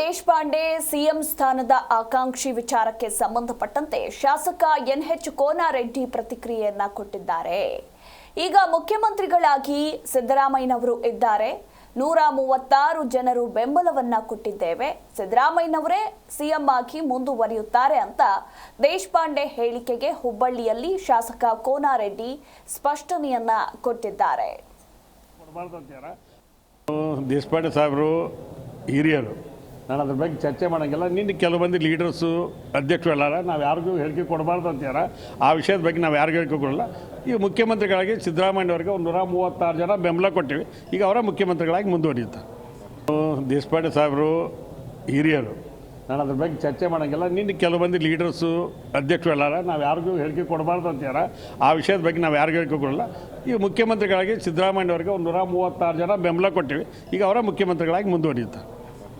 Deshpande CM ಸ್ಥಾನದ ಆಕಾಂಕ್ಷಿ ವಿಚಾರಕ್ಕೆ ಸಂಬಂಧಪಟ್ಟಂತೆ ಶಾಸಕ ಎನ್ಎಚ್ ಕೋನಾರೆಡ್ಡಿ ಪ್ರತಿಕ್ರಿಯೆಯನ್ನ ಕೊಟ್ಟಿದ್ದಾರೆ. ಈಗ ಮುಖ್ಯಮಂತ್ರಿಗಳಾಗಿ ಸಿದ್ದರಾಮಯ್ಯನವರು ಇದ್ದಾರೆ. ನೂರ ಮೂವತ್ತಾರು ಜನರು ಬೆಂಬಲವನ್ನ ಕೊಟ್ಟಿದ್ದೇವೆ. ಸಿದ್ದರಾಮಯ್ಯನವರೇ ಸಿಎಂ ಆಗಿ ಮುಂದುವರಿಯುತ್ತಾರೆ ಅಂತ ದೇಶಪಾಂಡೆ ಹೇಳಿಕೆಗೆ ಹುಬ್ಬಳ್ಳಿಯಲ್ಲಿ ಶಾಸಕ ಕೋನಾರೆಡ್ಡಿ ಸ್ಪಷ್ಟನೆಯನ್ನ ಕೊಟ್ಟಿದ್ದಾರೆ. ದೇಶಪಾಂಡೆ ಸಾಹೇಬರು ಹಿರಿಯರು. ನಾನು ಅದ್ರ ಬಗ್ಗೆ ಚರ್ಚೆ ಮಾಡೋಂಗಿಲ್ಲ. ನಿನ್ನ ಕೆಲವು ಮಂದಿ ಲೀಡರ್ಸು ಅಧ್ಯಕ್ಷರು ಎಲ್ಲಾರ, ನಾವು ಯಾರಿಗೂ ಹೇಳಿಕೆ ಕೊಡಬಾರ್ದು ಅಂತೀರ ಆ ವಿಷಯದ ಬಗ್ಗೆ ನಾವು ಯಾರಿಗೂ ಹೇಳಿಕೆ ಕೊಡಲ್ಲ. ಈಗ ಮುಖ್ಯಮಂತ್ರಿಗಳಾಗಿ ಸಿದ್ದರಾಮಯ್ಯವರೆಗೆ ಒಂದು ನೂರ ಮೂವತ್ತಾರು ಜನ ಬೆಂಬಲ ಕೊಟ್ಟಿವಿ. ಈಗ ಅವರ ಮುಖ್ಯಮಂತ್ರಿಗಳಾಗಿ ಮುಂದುವರಿಯುತ್ತಾರೆ ದೇಶಪಾಂಡೆ ಸಾಹೇಬರು, ಹಿರಿಯರು, ನಾನು ಅದ್ರ ಬಗ್ಗೆ ಚರ್ಚೆ ಮಾಡೋಂಗಿಲ್ಲ. ನಿನ್ನ ಕೆಲವು ಮಂದಿ ಲೀಡರ್ಸು, ಅಧ್ಯಕ್ಷರು ಎಲ್ಲಾರ, ನಾವು ಯಾರಿಗೂ ಹೇಳಿಕೆ ಕೊಡಬಾರ್ದು ಅಂತೀರ ಆ ವಿಷಯದ ಬಗ್ಗೆ ನಾವು ಯಾರಿಗೂ ಹೇಳಿಕೆ ಕೊಡಲ್ಲ. ಈಗ ಮುಖ್ಯಮಂತ್ರಿಗಳಾಗಿ ಸಿದ್ದರಾಮಯ್ಯವ್ರಿಗೆ ಒಂದು ನೂರ ಮೂವತ್ತಾರು ಜನ ಬೆಂಬಲ ಕೊಟ್ಟಿವಿ. ಈಗ ಅವರ ಮುಖ್ಯಮಂತ್ರಿಗಳಾಗಿ ಮುಂದುವರಿಯುತ್ತಾರೆ